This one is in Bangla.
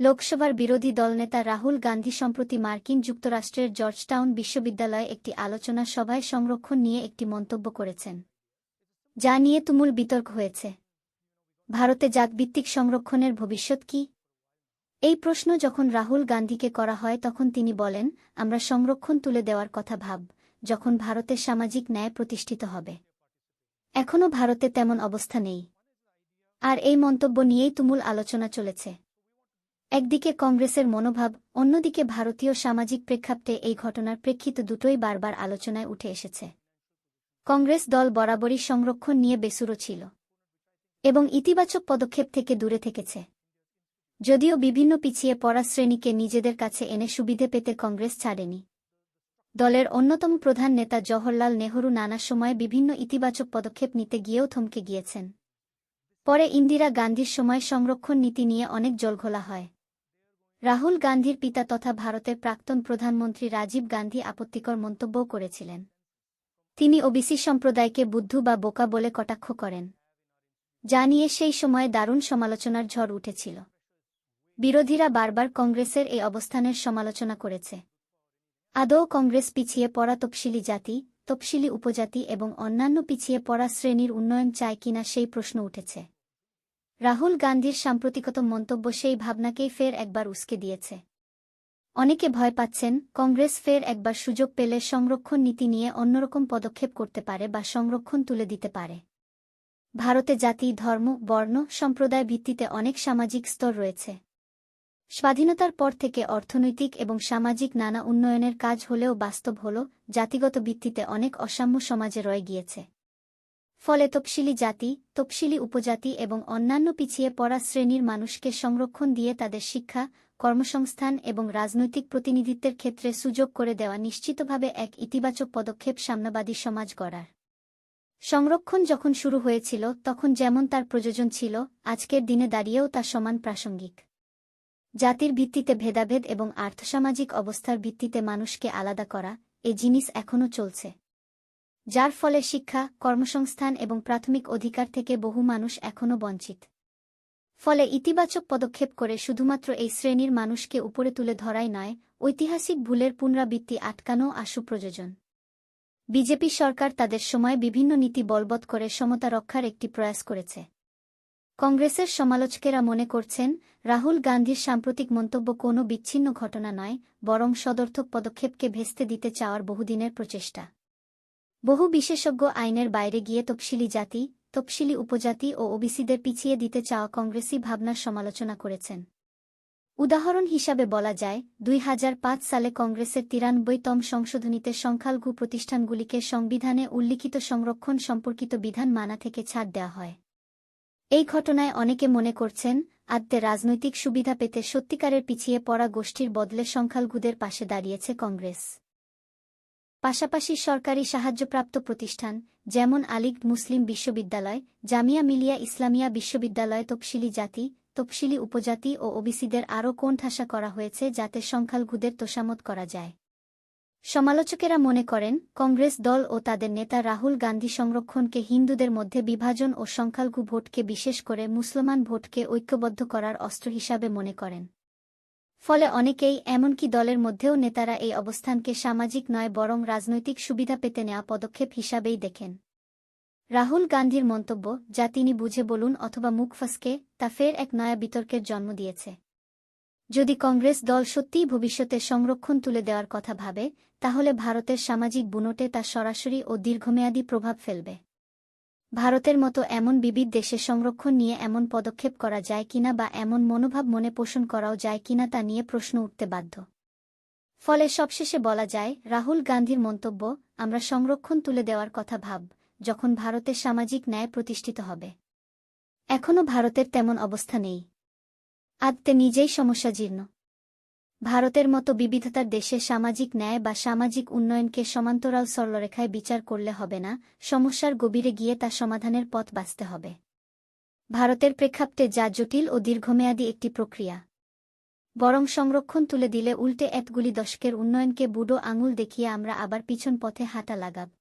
লোকসভার বিরোধী দলনেতা রাহুল গান্ধী সম্প্রতি মার্কিন যুক্তরাষ্ট্রের জর্জটাউন বিশ্ববিদ্যালয়ে একটি আলোচনা সভায় সংরক্ষণ নিয়ে একটি মন্তব্য করেছেন। যা নিয়ে তুমুল বিতর্ক হয়েছে। ভারতে জাতভিত্তিক সংরক্ষণের ভবিষ্যৎ কি? এই প্রশ্ন যখন রাহুল গান্ধীকে করা হয় তখন তিনি বলেন, আমরা সংরক্ষণ তুলে দেওয়ার কথা ভাব, যখন ভারতের সামাজিক ন্যায় প্রতিষ্ঠিত হবে। এখনও ভারতে তেমন অবস্থা নেই। আর এই মন্তব্য নিয়েই তুমুল আলোচনা চলেছে। একদিকে কংগ্রেসের মনোভাব, অন্যদিকে ভারতীয় সামাজিক প্রেক্ষাপটে এই ঘটনার প্রেক্ষিত দুটোই বারবার আলোচনায় উঠে এসেছে। কংগ্রেস দল বরাবরই সংরক্ষণ নিয়ে বেসুরো ছিল এবং ইতিবাচক পদক্ষেপ থেকে দূরে থেকেছে। যদিও বিভিন্ন পিছিয়ে পড়া শ্রেণীকে নিজেদের কাছে এনে সুবিধে পেতে কংগ্রেস ছাড়েনি। দলের অন্যতম প্রধান নেতা জওহরলাল নেহরু নানা সময়ে বিভিন্ন ইতিবাচক পদক্ষেপ নিতে গিয়েও থমকে গিয়েছেন। পরে ইন্দিরা গান্ধীর সময় সংরক্ষণ নীতি নিয়ে অনেক জলঘোলা হয়। রাহুল গান্ধীর পিতা তথা ভারতের প্রাক্তন প্রধানমন্ত্রী রাজীব গান্ধী আপত্তিকর মন্তব্যও করেছিলেন। তিনি ওবিসি সম্প্রদায়কে বুদ্ধু বা বোকা বলে কটাক্ষ করেন। যা নিয়ে সেই সময়ে দারুণ সমালোচনার ঝড় উঠেছিল। বিরোধীরা বারবার কংগ্রেসের এই অবস্থানের সমালোচনা করেছে। আদৌ কংগ্রেস পিছিয়ে পড়া তফসিলি জাতি, তফসিলি উপজাতি এবং অন্যান্য পিছিয়ে পড়া শ্রেণির উন্নয়ন চায় কিনা সেই প্রশ্ন উঠেছে। রাহুল গান্ধীর সাম্প্রতিকতম মন্তব্য সেই ভাবনাকেই ফের একবার উস্কে দিয়েছে। অনেকে ভয় পাচ্ছেন, কংগ্রেস ফের একবার সুযোগ পেলে সংরক্ষণ নীতি নিয়ে অন্যরকম পদক্ষেপ করতে পারে বা সংরক্ষণ তুলে দিতে পারে। ভারতে জাতি, ধর্ম, বর্ণ, সম্প্রদায় ভিত্তিতে অনেক সামাজিক স্তর রয়েছে। স্বাধীনতার পর থেকে অর্থনৈতিক এবং সামাজিক নানা উন্নয়নের কাজ হলেও বাস্তব হল, জাতিগত ভিত্তিতে অনেক অসাম্য সমাজে রয়ে গিয়েছে। ফলে তফসিলি জাতি তফসিলি উপজাতি এবং অন্যান্য পিছিয়ে পড়া শ্রেণির মানুষকে সংরক্ষণ দিয়ে তাদের শিক্ষা, কর্মসংস্থান এবং রাজনৈতিক প্রতিনিধিত্বের ক্ষেত্রে সুযোগ করে দেওয়া নিশ্চিতভাবে এক ইতিবাচক পদক্ষেপ সাম্যবাদী সমাজ গড়ার। সংরক্ষণ যখন শুরু হয়েছিল, তখন যেমন তার প্রয়োজন ছিল, আজকের দিনে দাঁড়িয়েও তা সমান প্রাসঙ্গিক। জাতির ভিত্তিতে ভেদাভেদ এবং আর্থসামাজিক অবস্থার ভিত্তিতে মানুষকে আলাদা করা, এ জিনিস এখনও চলছে। যার ফলে শিক্ষা, কর্মসংস্থান এবং প্রাথমিক অধিকার থেকে বহু মানুষ এখনও বঞ্চিত। ফলে ইতিবাচক পদক্ষেপ করে শুধুমাত্র এই শ্রেণির মানুষকে উপরে তুলে ধরাই নয়, ঐতিহাসিক ভুলের পুনরাবৃত্তি আটকানো আশু প্রয়োজন। বিজেপি সরকার তাদের সময় বিভিন্ন নীতি বলবৎ করে সমতা রক্ষার একটি প্রয়াস করেছে। কংগ্রেসের সমালোচকেরা মনে করছেন, রাহুল গান্ধীর সাম্প্রতিক মন্তব্য কোনো বিচ্ছিন্ন ঘটনা নয়, বরং সদর্থক পদক্ষেপকে ভেস্তে দিতে চাওয়ার বহুদিনের প্রচেষ্টা। বহু বিশেষজ্ঞ আইনের বাইরে গিয়ে তফসিলি জাতি, তফসিলি উপজাতি ও ওবিসিদের পিছিয়ে দিতে চাওয়া কংগ্রেসি ভাবনার সমালোচনা করেছেন। উদাহরণ হিসাবে বলা যায়, দুই হাজার পাঁচ সালে কংগ্রেসের তিরানব্বইতম সংশোধনীতে সংখ্যালঘু প্রতিষ্ঠানগুলিকে সংবিধানে উল্লিখিত সংরক্ষণ সম্পর্কিত বিধান মানা থেকে ছাড় দেওয়া হয়। এই ঘটনায় অনেকে মনে করছেন আদ্যে রাজনৈতিক সুবিধা পেতে সত্যিকারের পিছিয়ে পড়া গোষ্ঠীর বদলে সংখ্যালঘুদের পাশে দাঁড়িয়েছে কংগ্রেস। পাশাপাশি সরকারি সাহায্যপ্রাপ্ত প্রতিষ্ঠান, যেমন আলিগড মুসলিম বিশ্ববিদ্যালয়, জামিয়া মিলিয়া ইসলামিয়া বিশ্ববিদ্যালয় তফসিলি জাতি তফসিলি উপজাতি ও ওবিসিদের আরও কোণঠাসা করা হয়েছে যাতে সংখ্যালঘুদের তোষামত করা যায়। সমালোচকেরা মনে করেন, কংগ্রেস দল ও তাদের নেতা রাহুল গান্ধী সংরক্ষণকে হিন্দুদের মধ্যে বিভাজন ও সংখ্যালঘু ভোটকে বিশেষ করে মুসলমান ভোটকে ঐক্যবদ্ধ করার অস্ত্র হিসাবে মনে করেন। ফলে অনেকেই, এমনকি দলের মধ্যেও নেতারা এই অবস্থানকে সামাজিক নয়, বরং রাজনৈতিক সুবিধা পেতে নেওয়া পদক্ষেপ হিসাবেই দেখেন। রাহুল গান্ধীর মন্তব্য, যা তিনি বুঝে বলুন অথবা মুখ ফসকে, তা ফের এক নয়া বিতর্কের জন্ম দিয়েছে। যদি কংগ্রেস দল সত্যিই ভবিষ্যতে সংরক্ষণ তুলে দেওয়ার কথা ভাবে, তাহলে ভারতের সামাজিক বুনোটে তা সরাসরি ও দীর্ঘমেয়াদী প্রভাব ফেলবে। ভারতের মতো এমন বিবিধ দেশে সংরক্ষণ নিয়ে এমন পদক্ষেপ করা যায় কিনা বা এমন মনোভাব মনে পোষণ করাও যায় কিনা তা নিয়ে প্রশ্ন উঠতে বাধ্য। ফলে সবশেষে বলা যায়, রাহুল গান্ধীর মন্তব্য, আমরা সংরক্ষণ তুলে দেওয়ার কথা ভাব, যখন ভারতের সামাজিক ন্যায় প্রতিষ্ঠিত হবে। এখনও ভারতের তেমন অবস্থা নেই। আদতে নিজেই সমস্যা জীর্ণ ভারতের মতো বিবিধতার দেশে সামাজিক ন্যায় বা সামাজিক উন্নয়নকে সমান্তরাল সরলরেখায় বিচার করলে হবে না, সমস্যার গভীরে গিয়ে তা সমাধানের পথ বাঁচতে হবে। ভারতের প্রেক্ষাপটে যা জটিল ও দীর্ঘমেয়াদী একটি প্রক্রিয়া। বরং সংরক্ষণ তুলে দিলে উল্টে এতগুলি দশকের উন্নয়নকে বুড়ো আঙুল দেখিয়ে আমরা আবার পিছন পথে হাঁটা লাগাব।